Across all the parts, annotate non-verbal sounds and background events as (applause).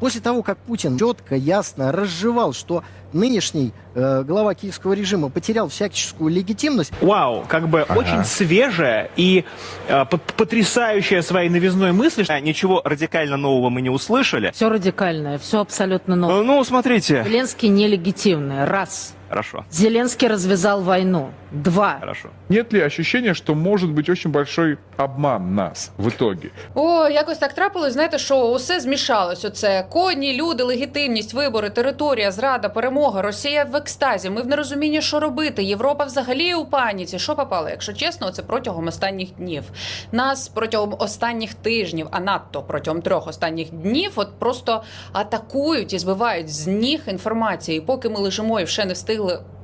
После того, как Путин четко, ясно разжевал, что нынешний э, глава киевского режима потерял всяческую легитимность, Вау, как бы очень свежая и э, п- потрясающая своей новизной мысли. А, Ничего радикально нового мы не услышали. Все радикальное, все абсолютно Э, новое. Ну, смотрите. Зеленский нелегитимный. Раз. Хорошо, Зеленский развязал войну. Два. хорошо. Нет ли ощущения, что может быть очень большой обман нас в итоге? О, якось так трапилось. Знаєте, що усе змішалось. Оце коні, люди, легітимність, вибори, територія, зрада, перемога, Росія в екстазі. Ми в нерозумінні, що робити. Європа взагалі у паніці. Що попало? Якщо чесно, це протягом останніх днів. Нас протягом останніх тижнів, а надто протягом трьох останніх днів, от просто атакують і збивають з ніг інформації. І поки ми лежимо і ще не встигли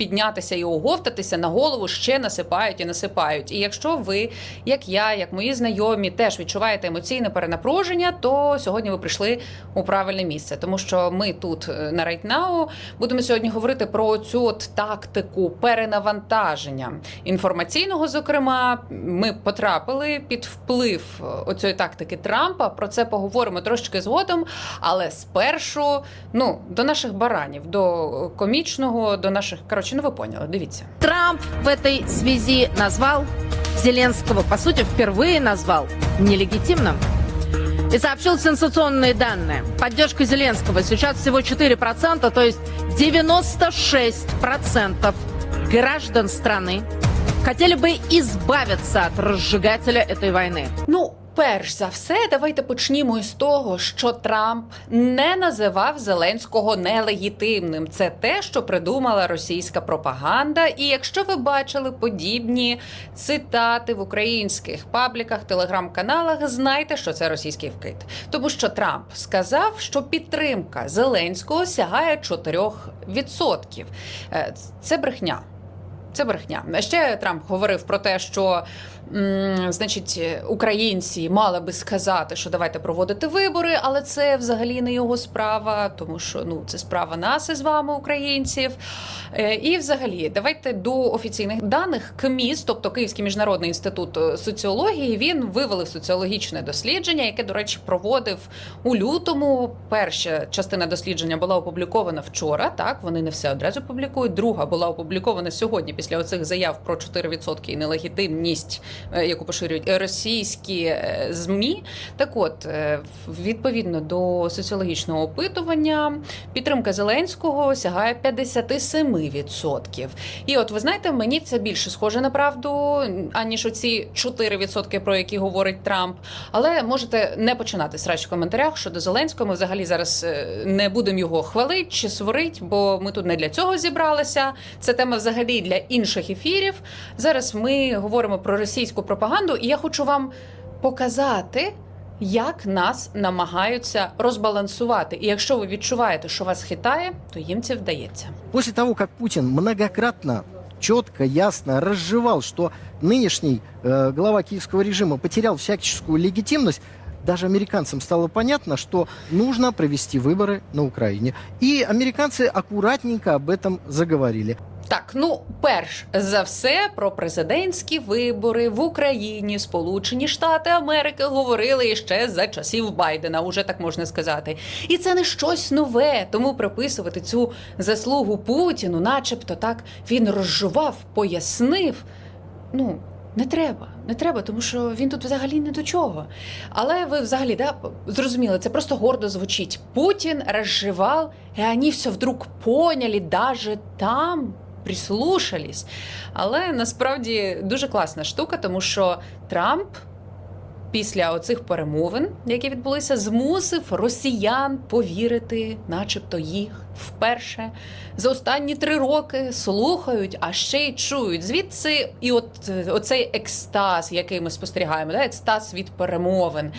піднятися і оговтатися на голову, ще насипають і насипають. І якщо ви, як я, як мої знайомі, теж відчуваєте емоційне перенапруження, то сьогодні ви прийшли у правильне місце, тому що ми тут е, на Right Now будемо сьогодні говорити про цю от тактику перенавантаження інформаційного. Зокрема, ми потрапили під вплив е, оцієї тактики Трампа. Про це поговоримо трошечки згодом. Але спершу ну до наших баранів, до комічного, до наших коротше, ну ви поняли. Дивіться. Трамп в этой связи назвал Зеленского, по сути, впервые назвал нелегитимным. И сообщил сенсационные данные. Поддержка Зеленского сейчас всего 4%, то есть 96% граждан страны хотели бы избавиться от разжигателя этой войны. Ну, перш за все, давайте почнімо із того, що Трамп не називав Зеленського нелегітимним. Це те, що придумала російська пропаганда. І якщо ви бачили подібні цитати в українських пабліках, телеграм-каналах, знайте, що це російський вкид. Тому що Трамп сказав, що підтримка Зеленського сягає 4%. Е, Це брехня. Це брехня. Ще Трамп говорив про те, що м, значить українці мали би сказати, що давайте проводити вибори, але це взагалі не його справа, тому що ну це справа нас із вами, українців. Е, І взагалі, давайте до офіційних даних КМІС, тобто Київський міжнародний інститут е, соціології, він вивели соціологічне дослідження, яке, до речі, проводив у лютому. Перша частина дослідження була опублікована вчора. Так вони не все одразу публікують. Друга була опублікована сьогодні після оцих заяв про 4% і нелегітимність, е, яку поширюють російські е, змі. Так, от е, відповідно до соціологічного опитування, підтримка Зеленського сягає 57%. І от ви знаєте, мені це більше схоже на правду, аніж оці 4%, про які говорить Трамп. Але можете не починати срач в коментарях щодо Зеленського. Ми взагалі зараз не будемо його хвалити чи сварити, бо ми тут не для цього зібралися. Це тема взагалі для інших ефірів. Зараз ми говоримо про російську пропаганду, і я хочу вам показати. Як нас намагаються розбалансувати, і якщо ви відчуваєте, що вас хитає, то їм це вдається. после того, как Путин многократно, четко, ясно разжевал, что нынешний э, глава киевского режима потерял всяческую легитимность, даже американцам стало понятно, что нужно провести выборы на Украине. И американцы аккуратненько об этом заговорили. Так, ну перш за все про президентські вибори в Україні Сполучені Штати Америки говорили ще за часів Байдена, уже так можна сказати. І це не щось нове. Тому приписувати цю заслугу Путіну, начебто так він розжував, пояснив. Ну. Не треба, не треба, тому що він тут взагалі не до чого. Але ви взагалі да, зрозуміли, це просто гордо звучить. Путін розживав, і вони все вдруг поняли, даже там прислушались. Але насправді дуже класна штука, тому що Трамп після оцих перемовин, які відбулися, змусив росіян повірити, начебто їх вперше за останні три роки слухають, а ще й чують. Звідси, і от е, оцей екстаз, який ми спостерігаємо, да, екстаз від перемовин.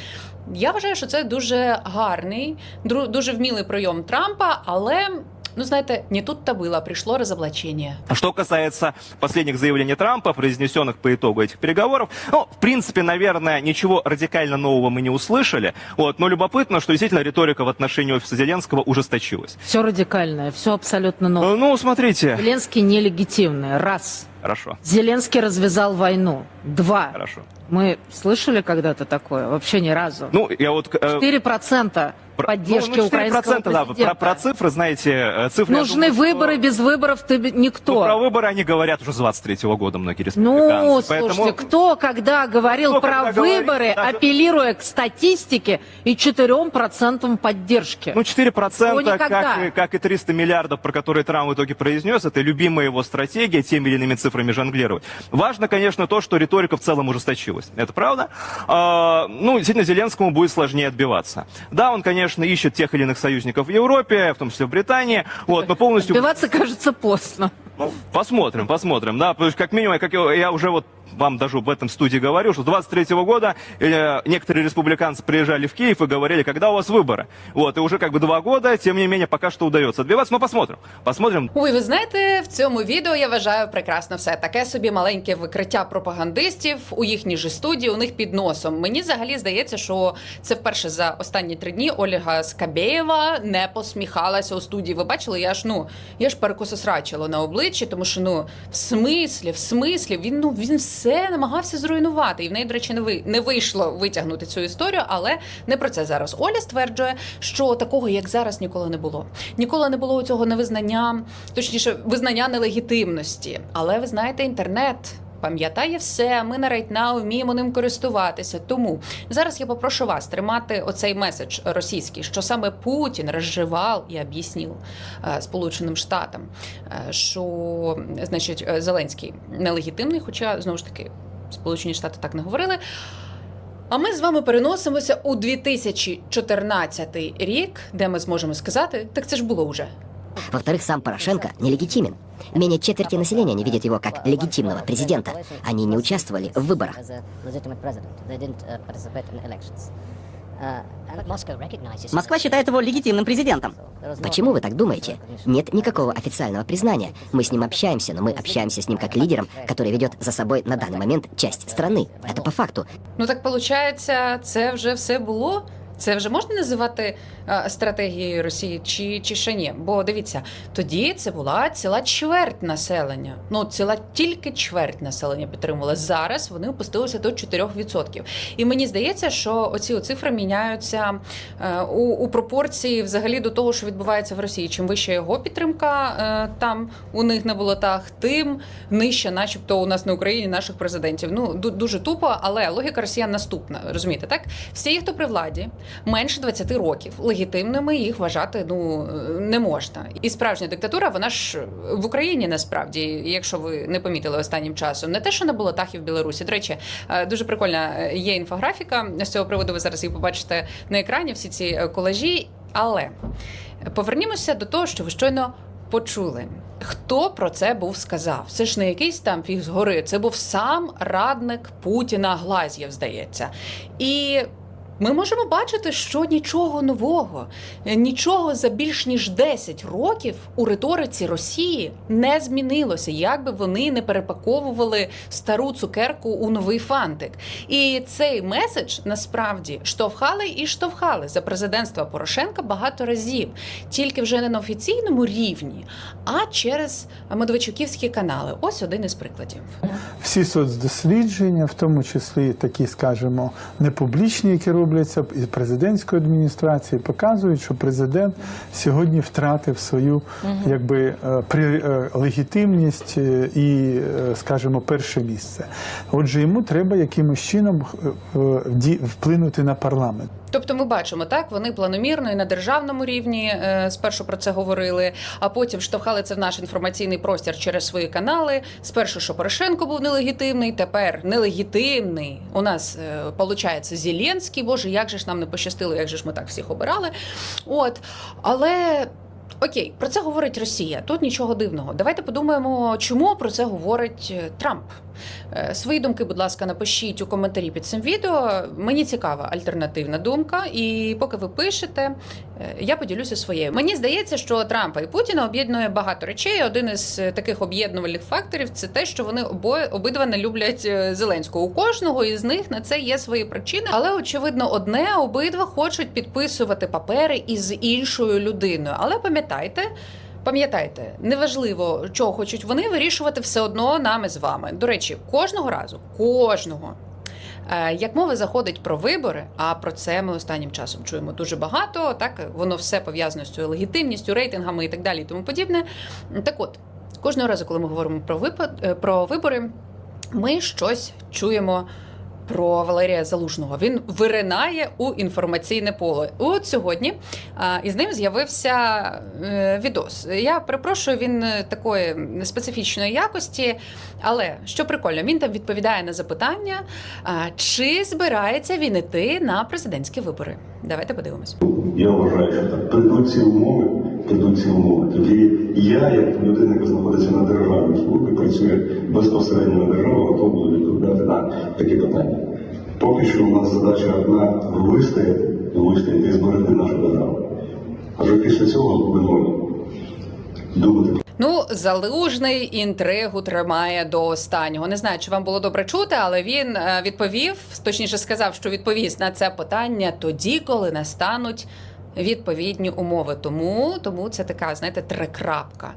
Я вважаю, що це дуже гарний, дуже вмілий прийом Трампа, але. Ну, знаєте, не тут то было, пришло разоблачение. А Что касается последних заявлений Трампа, произнесенных по итогу этих переговоров, ну, в принципе, наверное, ничего радикально нового мы не услышали. Вот, но любопытно, что действительно риторика в отношении офиса Зеленского ужесточилась. Все радикальное, все абсолютно новое. Э, Ну, смотрите. Зеленский нелегитимный. Раз. Хорошо. Зеленский развязал войну. Два. Хорошо. Мы слышали когда-то такое? Вообще ни разу. Ну, я вот... э, 4% про- поддержки ну, ну, 4%, украинского да, про, президента. про цифры, знаете, э, цифры... Нужны думаю, что- выборы, без выборов ты никто. Ну, про выборы они говорят уже с 23 года многие республиканцы. Ну, слушайте, Поэтому- кто когда говорил Кто про когда говорит, выборы, даже- апеллируя к статистике и 4% поддержки? Ну, 4%, никогда. как как и 300 миллиардов, про которые Трамп в итоге произнес, это любимая его стратегия, теми или иными цифрами жонглировать. Важно, конечно, то, что риторика в целом ужесточилась. Это правда. А, ну, действительно, Зеленскому будет сложнее отбиваться. Да, он, конечно, ищет тех или иных союзников в Европе, в том числе в Британии, вот, но полностью... Отбиваться, кажется, поздно. Ну, посмотрим, посмотрим, да, потому что как минимум, как я, я уже вот вам даже в этом студии говорил, что с 23 года э, некоторые республиканцы приезжали в Киев и говорили, когда у вас выборы. Вот, и уже как бы два года, тем не менее, пока что удается отбиваться, но посмотрим, посмотрим. Ой, ви знаєте, в цьому відео я вважаю прекрасно все. Таке собі маленьке викриття пропагандистів у їхній же студії, у них під носом. Мені взагалі здається, що це вперше за останні три дні Ольга Скабєєва не посміхалася у студії. Ви бачили, я ж ну я ж перекососрачила на обличчі, тому що ну в смислі, в смислі, він ну він все намагався зруйнувати. І в неї, до речі, не ви не вийшло витягнути цю історію, але не про це зараз. Оля стверджує, що такого, як зараз, ніколи не було. Ніколи не було цього невизнання, точніше, визнання нелегітимності. Але ви знаєте, інтернет. Пам'ятає все, ми на Райтнау вміємо ним користуватися. Тому зараз я попрошу вас тримати оцей меседж російський, що саме Путін розживав і об'яснив е, Сполученим Штатам, е, що значить е, Зеленський нелегітимний, хоча знову ж таки Сполучені Штати так не говорили. А ми з вами переносимося у 2014 рік, де ми зможемо сказати, так це ж було вже. Во-вторых, сам Порошенко нелегитимен. Менее четверти населения не видят его как легитимного президента. Они не участвовали в выборах. Москва считает его легитимным президентом. Почему вы так думаете? Нет никакого официального признания. Мы с ним общаемся, но мы общаемся с ним как лидером, который ведет за собой на данный момент часть страны. Это по факту. Ну так виходить, це вже все було. Це вже можна називати е, стратегією Росії чи, чи ще ні? Бо дивіться, тоді це була ціла чверть населення. Ну, ціла тільки чверть населення підтримувала. Зараз вони опустилися до 4%. І мені здається, що оці цифри міняються е, у, у пропорції взагалі до того, що відбувається в Росії. Чим вища його підтримка е, там у них на болотах, тим нижче, начебто, у нас на Україні наших президентів. Ну ду- дуже тупо, але логіка росіян наступна. Розумієте, так? Всі, хто при владі, менше 20 років. Легітимними їх вважати ну не можна. І справжня диктатура, вона ж в Україні насправді, якщо ви не помітили останнім часом, не те, що на болотах і в Білорусі. До речі, е, дуже прикольна е, є інфографіка з цього приводу. Ви зараз її побачите на екрані. Всі ці е, колажі. Але повернімося до того, що ви щойно почули. Хто про це був сказав? Це ж не якийсь там фіг згори, це був сам радник Путіна Глазєв, здається. І ми можемо бачити, що нічого нового, нічого за більш ніж 10 років у риториці Росії не змінилося, як би вони не перепаковували стару цукерку у новий фантик. І цей меседж насправді штовхали і штовхали за президентства Порошенка багато разів, тільки вже не на офіційному рівні, а через Медведчуківські канали. Ось один із прикладів. всі соцдослідження, в тому числі такі, скажімо, непублічні, які робляться і президентської адміністрації, показують, що президент сьогодні втратив свою якби е, при е, легітимність е, і, скажімо, перше місце. Отже, йому треба якимось чином вплинути на парламент. Тобто ми бачимо, так вони планомірно і на державному рівні е, спершу про це говорили, а потім штовхали це в наш інформаційний простір через свої канали. Спершу, що Порошенко був нелегітимний, тепер нелегітимний. У нас виходить Зеленський. Боже, як же ж нам не пощастило, як же ж ми так всіх обирали. От але. Окей, про це говорить Росія. Тут нічого дивного. Давайте подумаємо, чому про це говорить е, Трамп. Е, Свої думки, будь ласка, напишіть у коментарі під цим відео. Мені цікава альтернативна думка, і поки ви пишете, е, я поділюся своєю. Мені здається, що Трампа і Путіна об'єднує багато речей. Один із е, таких об'єднувальних факторів це те, що вони обоє обидва не люблять Зеленського. У кожного із них на це є свої причини, але очевидно, одне обидва хочуть підписувати папери із іншою людиною. Але пам'ятайте. Пам'ятайте, неважливо, чого хочуть вони вирішувати все одно нами з вами. До речі, кожного разу, кожного. Е, Як мова заходить про вибори, а про це ми останнім часом чуємо дуже багато. Так воно все пов'язано з цією легітимністю, рейтингами і так далі, і тому подібне. Так от, кожного разу, коли ми говоримо про випад е, про вибори, ми щось чуємо. Про Валерія Залужного він виринає у інформаційне поле. От сьогодні а, і ним з'явився е, відос. Я перепрошую, він е, такої специфічної якості, але що прикольно, він там відповідає на запитання, чи збирається він іти на президентські вибори. Давайте подивимось. Я вважаю, що так прийдуть ці умови, прийдуть ці умови. Тоді я, як людина, яка знаходиться на державній службі, працює безпосередньо на державу, готов буду відповідати на такі питання. Поки що у нас задача одна вистояти, вистояти і зберегти нашу державу. А вже після цього будемо думати Ну, залужний інтригу тримає до останнього. Не знаю, чи вам було добре чути, але він е, відповів, точніше сказав, що відповість на це питання тоді, коли настануть. Відповідні умови, тому тому це така, знаєте, трикрапка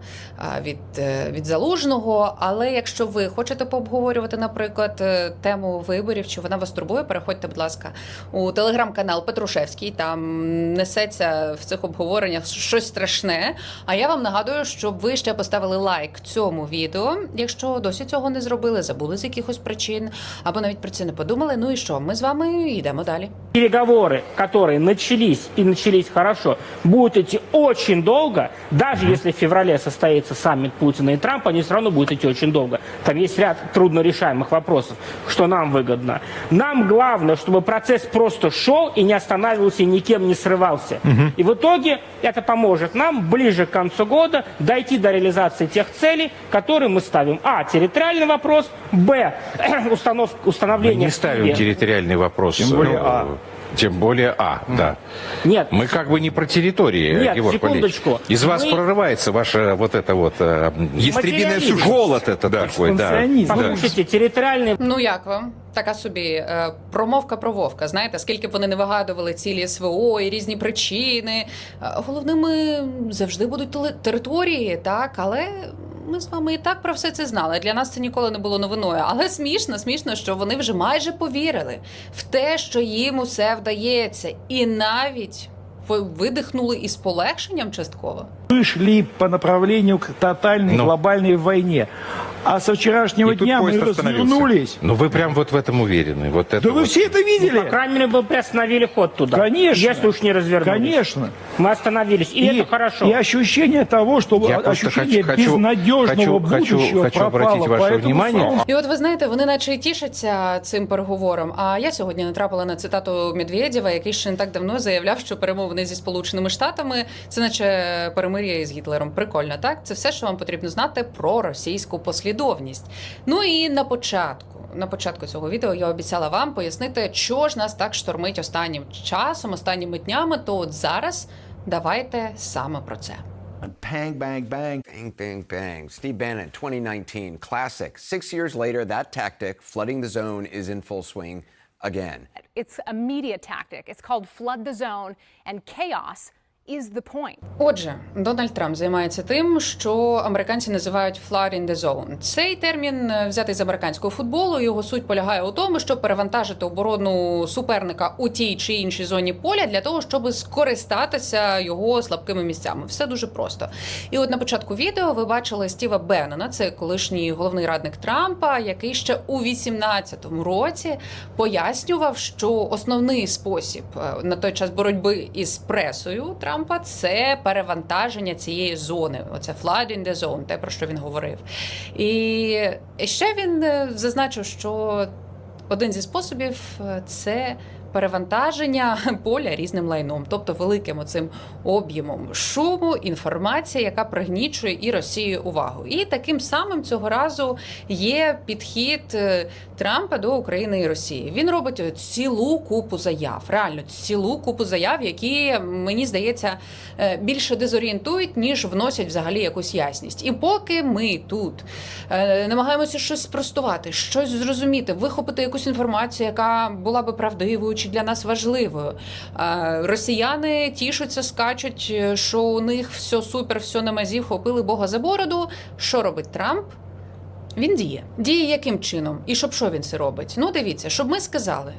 від, е, від залужного. Але якщо ви хочете пообговорювати, наприклад, е, тему виборів, чи вона вас турбує, переходьте, будь ласка, у телеграм-канал Петрушевський. Там несеться в цих обговореннях щось страшне. А я вам нагадую, щоб ви ще поставили лайк цьому відео, якщо досі цього не зробили, забули з якихось причин, або навіть про це не подумали. Ну і що? Ми з вами йдемо далі. Переговоры, которые начались и начались хорошо, будут идти очень долго. Даже если в феврале состоится саммит Путина и Трампа, они все равно будут идти очень долго. Там есть ряд труднорешаемых вопросов, что нам выгодно. Нам главное, чтобы процесс просто шел и не останавливался, и никем не срывался. И в итоге это поможет нам ближе к концу года дойти до реализации тех целей, которые мы ставим. А. Территориальный вопрос. Б. (clears throat) Установка, Мы установление не в ставим территориальный вопрос. Тем более э, А. Тем более А, да. Нет, Мы как бы не про территории, Нет, Егор секундочку. Валерьевич. Из вас Мы- прорывается ваше вот это вот э, ястребиное Материализм. голод это такой, да. Экспансионизм. Да. Послушайте, территориальный Ну як вам? Така собі е, промовка про Вовка. Знаєте, скільки б вони не вигадували цілі СВО і різні причини. Е, Головними завжди будуть теле- території, так, але. ми з вами і так про все це знали. Для нас це ніколи не було новиною. Але смішно, смішно, що вони вже майже повірили в те, що їм усе вдається, і навіть видихнули із полегшенням частково. Мы шли по направлению к тотальной Ну. глобальной войне. А со вчерашнего И тут дня мы поезд остановился. развернулись. Ну вы прям вот в этом уверены. Вот это Да вы вот. все это видели? По крайней мере, мы приостановили ход туда. Конечно. Если уж не развернулись. Конечно. Мы остановились. И, это хорошо. И ощущение того, что Я просто ощущение хочу- хочу- безнадежного хочу- хочу- будущего хочу пропало. обратить ваше Поэтому внимание. снова І от ви знаєте, вони наче і тішаться цим переговором. А я сьогодні натрапила на цитату Медведєва, який ще не так давно заявляв, що перемовини зі Сполученими Штатами це наче перемир'я із Гітлером. Прикольно, так? Це все, що вам потрібно знати про російську послідовність. Ну і на початку. На початку цього відео я обіцяла вам пояснити, що ж нас так штормить останнім часом, останніми днями. То от зараз давайте саме про це. Bang, bang, bang. Bang, bang, bang. Steve Bannon, 2019, classic. Six years later, that tactic, flooding the zone, is in full swing again. It's a media tactic. It's called flood the zone, and chaos is the point. Отже, Дональд Трамп займається тим, що американці називають «flood in the zone». Цей термін е, взятий з американського футболу. Його суть полягає у тому, щоб перевантажити оборону суперника у тій чи іншій зоні поля для того, щоб скористатися його слабкими місцями. Все дуже просто. І от на початку відео ви бачили Стіва Беннона, це колишній головний радник Трампа, який ще у 18-му році пояснював, що основний спосіб е, на той час боротьби із пресою Трампа це перевантаження цієї зони. Оце flood in the zone, те про що він говорив. І ще він е, зазначив, що один зі способів е, це. Перевантаження поля різним лайном, тобто великим оцим об'ємом шуму, інформація, яка пригнічує і розсіює увагу. І таким самим цього разу є підхід е, Трампа до України і Росії. Він робить е, цілу купу заяв, реально цілу купу заяв, які мені здається е, більше дезорієнтують, ніж вносять взагалі якусь ясність. І поки ми тут намагаємося щось спростувати, щось зрозуміти, вихопити якусь інформацію, яка була би правдивою речі, для нас важливою. Росіяни тішуться, скачуть, е, що у них все супер, все на мазі, вхопили Бога за бороду. Що робить Трамп? Він діє. Діє яким чином? І щоб що він це робить? Ну, дивіться, щоб ми сказали.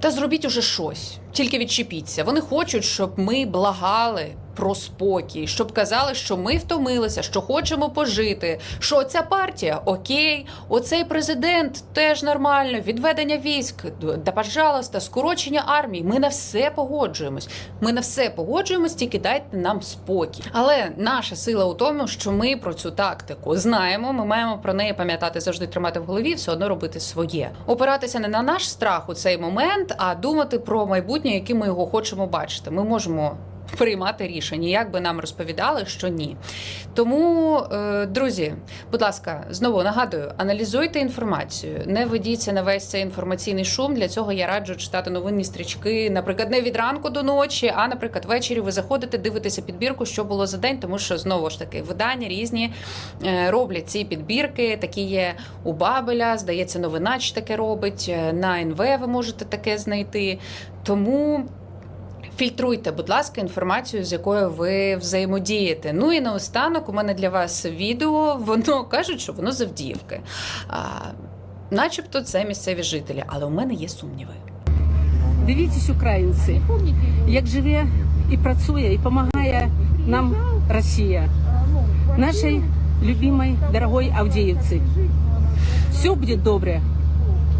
Та зробіть уже щось, тільки відчепіться. Вони хочуть, щоб ми благали про спокій, щоб казали, що ми втомилися, що хочемо пожити. Що ця партія окей, оцей президент теж нормально, відведення військ, да пожалуйста, скорочення армії. Ми на все погоджуємось. Ми на все погоджуємось, тільки дайте нам спокій. Але наша сила у тому, що ми про цю тактику знаємо. Ми маємо про неї пам'ятати завжди тримати в голові, все одно робити своє. Опиратися не на наш страх у цей момент, а думати про майбутнє, яким ми його хочемо бачити. Ми можемо. Приймати рішення, як би нам розповідали, що ні. Тому, е, друзі, будь ласка, знову нагадую, аналізуйте інформацію, не ведіться на весь цей інформаційний шум. Для цього я раджу читати новинні стрічки, наприклад, не від ранку до ночі, а наприклад, ввечері ви заходите, дивитеся підбірку, що було за день, тому що знову ж таки видання різні е, роблять ці підбірки. Такі є у Бабеля, здається, новинач таке робить. е, На НВ ви можете таке знайти. Тому. Фільтруйте, будь ласка, інформацію, з якою ви взаємодієте. Ну і наостанок у мене для вас відео. Воно кажуть, що воно з Авдіївки. А, начебто це місцеві жителі, але у мене є сумніви. Дивіться, українці, як живе і працює, і допомагає нам Росія, нашій любимой, дорогой Авдіївці. Все буде добре.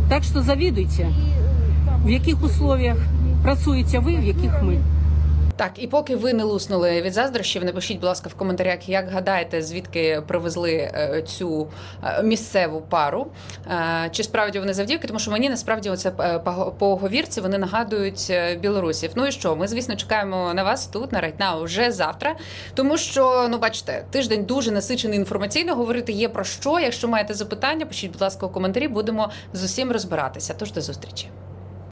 Так що завідуйте, в яких условиях працюєте ви, в яких ми. Так, і поки ви не луснули від заздрощів, напишіть, будь ласка, в коментарях, як гадаєте, звідки привезли е, цю е, місцеву пару. Е, Чи справді вони завдівки? Тому що мені насправді оце по- вони нагадують білорусів. Ну і що? Ми, звісно, чекаємо на вас тут, на Райтнау, вже завтра. Тому що, ну бачите, тиждень дуже насичений інформаційно. Говорити є про що. Якщо маєте запитання, пишіть, будь ласка, у коментарі. Будемо з усім розбиратися. Тож до зустрічі.